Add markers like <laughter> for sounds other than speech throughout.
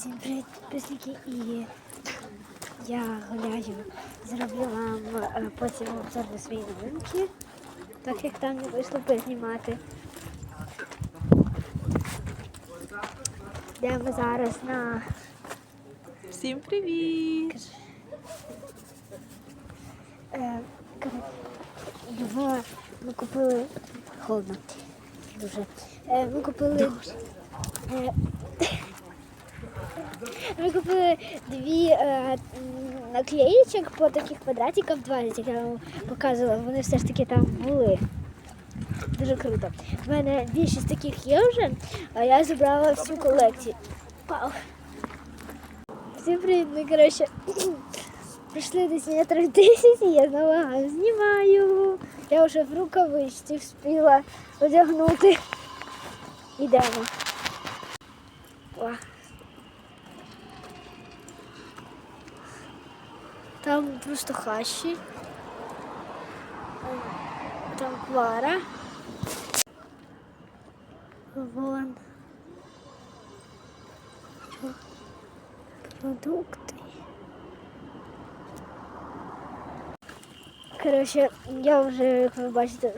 Всім привіт, підписники! І я гуляю, зроблю вам е, потім обзор на свої новинки, так як там не вийшло познімати. Йдемо зараз на Всім привіт! е, ми купили холодно. Дуже. Е, ми купили. Ми купили дві е, наклеїчок по таких квадратиках 20, як я вам показувала. Вони все ж таки там були. Дуже круто. У мене більшість таких є вже, а я зібрала всю колекцію. Вау. Всім привіт, ми коротше. <clears throat> Прийшли десь метрів 10 і я знову знімаю. Я вже в рукавичці встигла одягнути. Ідемо. Там просто хащі. Там Клара. Вон. Продукти. Коротше, я вже, як ви бачите,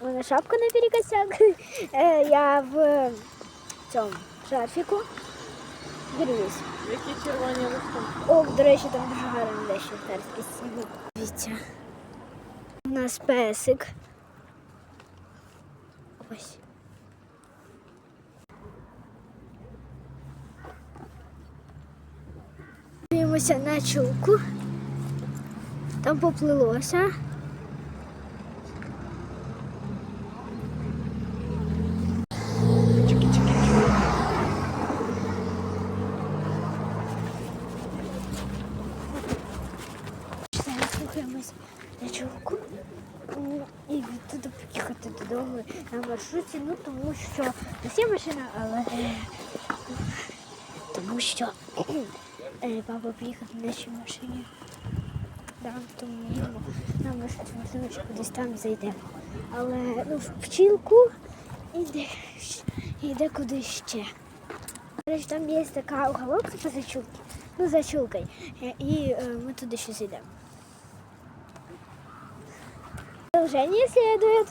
у мене шапка на перекосяк. <laughs> Е, Я в цьому шарфіку. Дивлюсь. Які червоні листки? О, до речі, там дуже гарно дещо терський сніг. Дивіться. У нас песик. Ось. Дивимося на чулку. Там поплилося. Зараз на чулку. Ну, І відтуди поїхати додому на маршруті, ну тому що не всі машина, але е, тому що е, папа приїхав на нашій машині. Да, тому на маршруті, можливо, що кудись там зайдемо. Але ну, в пчілку іде, іде куди ще. До речі, там є така уголок типу за чулки, ну за Е, і е, ми туди ще зайдемо. Продолжение следует.